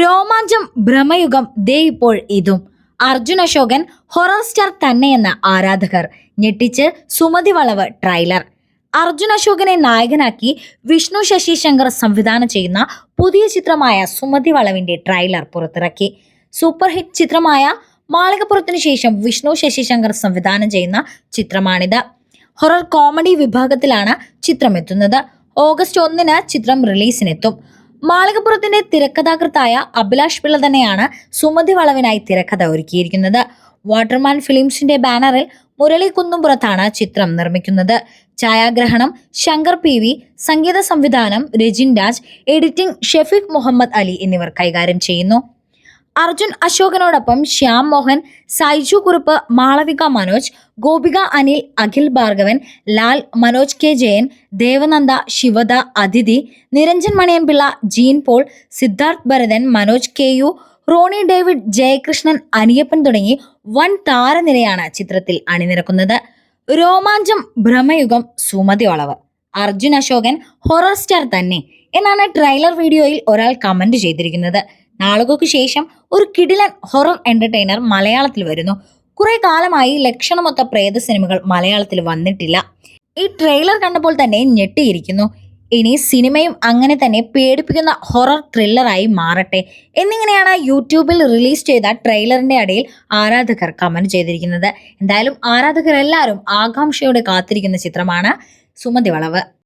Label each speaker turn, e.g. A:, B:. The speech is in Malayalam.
A: രോമാഞ്ചം ഭ്രമയുഗം ദേ ഇപ്പോൾ ഇതും. അർജുൻ അശോകൻ ഹൊറർ സ്റ്റാർ തന്നെയെന്ന ആരാധകർ. ഞെട്ടിച്ച് സുമതി വളവ് ട്രailer അർജുൻ അശോകനെ നായകനാക്കി വിഷ്ണു ശശി ശങ്കർ സംവിധാനം ചെയ്യുന്ന പുതിയ ചിത്രമായ സുമതി വളവിന്റെ ട്രailer പുറത്തിറക്കി. സൂപ്പർ ഹിറ്റ് ചിത്രമായ മാളികപ്പുറത്തിനു ശേഷം വിഷ്ണു ശശി ശങ്കർ സംവിധാനം ചെയ്യുന്ന ചിത്രമാണിത്. ഹൊറർ കോമഡി വിഭാഗത്തിലാണ് ചിത്രം എത്തുന്നത് ഓഗസ്റ്റ് ഒന്നിന് ചിത്രം റിലീസിനെത്തും മാളികപ്പുറത്തിന്റെ തിരക്കഥാകൃത്തായ അഭിലാഷ് പിള്ള തന്നെയാണ് സുമതി വളവിനായി തിരക്കഥ ഒരുക്കിയിരിക്കുന്നത്. വാട്ടർമാൻ ഫിലിംസിന്റെ ബാനറിൽ മുരളി കുന്നുംപുറത്താണ് ചിത്രം നിർമ്മിക്കുന്നത്. ഛായാഗ്രഹണം ശങ്കർ പി വി സംഗീത സംവിധാനം രജിൻ രാജ് എഡിറ്റിംഗ് ഷെഫീഖ് മുഹമ്മദ് അലി എന്നിവർ കൈകാര്യം ചെയ്യുന്നു. Arjun അശോകനോടൊപ്പം Shyam Mohan Saiju Kurup Malavika Manoj Gopika Anil Akhil Bhargavan Lal Manoj K Jayan Devananda Shivada Athithi Niranjan Maniyanpilla Jean Paul Sidharth Bharathan Manoj K U Ronnie David Jayakrishnan Aniyappan തുടങ്ങി വൻ താരനിരയാണ് ചിത്രത്തിൽ അണിനിരക്കുന്നത്. രോമാഞ്ചം ഭ്രമയുഗം സുമതി വളവ് അർജുൻ അശോകൻ ഹൊറർ സ്റ്റാർ തന്നെ എന്നാണ് ട്രെയിലർ വീഡിയോയിൽ ഒരാൾ കമന്റ് ചെയ്തിരിക്കുന്നത്. നാളുകൾക്ക് ശേഷം ഒരു കിടിലൻ ഹൊറർ എന്റർടൈനർ മലയാളത്തിൽ വരുന്നു. കുറെ കാലമായി ലക്ഷണമൊത്ത പ്രേത സിനിമകൾ മലയാളത്തിൽ വന്നിട്ടില്ല. ഈ ട്രെയിലർ കണ്ടപ്പോൾ തന്നെ ഞെട്ടിയിരിക്കുന്നു. ഇനി സിനിമയും അങ്ങനെ തന്നെ പേടിപ്പിക്കുന്ന ഹൊറർ ത്രില്ലറായി മാറട്ടെ. എന്നിങ്ങനെയാണ് യൂട്യൂബിൽ റിലീസ് ചെയ്ത ട്രെയിലറിന്റെ അടിയിൽ ആരാധകർ കമന്റ് ചെയ്തിരിക്കുന്നത്. എന്തായാലും ആരാധകർ എല്ലാവരും ആകാംക്ഷയോടെ കാത്തിരിക്കുന്ന ചിത്രമാണ് സുമതി വളവ്.